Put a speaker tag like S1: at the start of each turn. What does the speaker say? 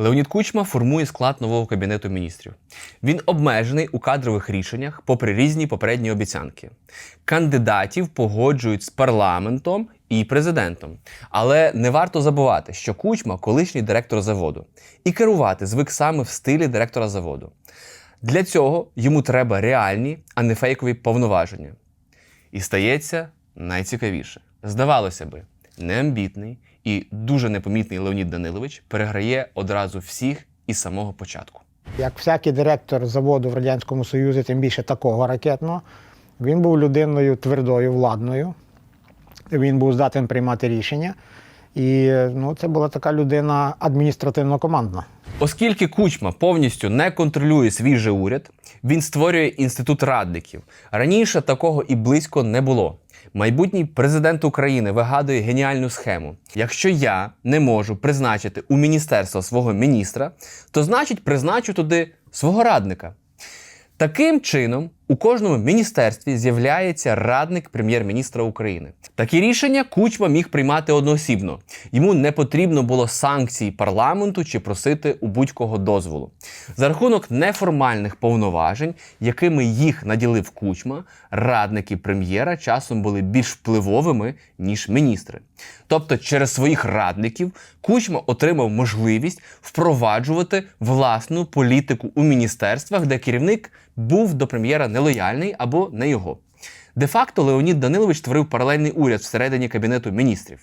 S1: Леонід Кучма формує склад нового кабінету міністрів. Він обмежений у кадрових рішеннях, попри різні попередні обіцянки. Кандидатів погоджують з парламентом і президентом. Але не варто забувати, що Кучма колишній директор заводу, і керувати звик саме в стилі директора заводу. Для цього йому треба реальні, а не фейкові повноваження. І стається найцікавіше. Здавалося би, неамбітний і дуже непомітний Леонід Данилович переграє одразу всіх із самого початку.
S2: Як всякий директор заводу в Радянському Союзі, тим більше такого ракетного, він був людиною твердою, владною. Він був здатен приймати рішення. І ну, це була така людина адміністративно-командна.
S1: Оскільки Кучма повністю не контролює свій же уряд, він створює інститут радників. Раніше такого і близько не було. Майбутній президент України вигадує геніальну схему: якщо я не можу призначити у міністерство свого міністра, то значить призначу туди свого радника. Таким чином, у кожному міністерстві з'являється радник прем'єр-міністра України. Такі рішення Кучма міг приймати одноосібно. Йому не потрібно було санкцій парламенту чи просити у будь-кого дозволу. За рахунок неформальних повноважень, якими їх наділив Кучма, радники прем'єра часом були більш впливовими ніж міністри. Тобто, через своїх радників Кучма отримав можливість впроваджувати власну політику у міністерствах, де керівник був до прем'єра нелояльний або не його. Де-факто Леонід Данилович створив паралельний уряд всередині кабінету міністрів.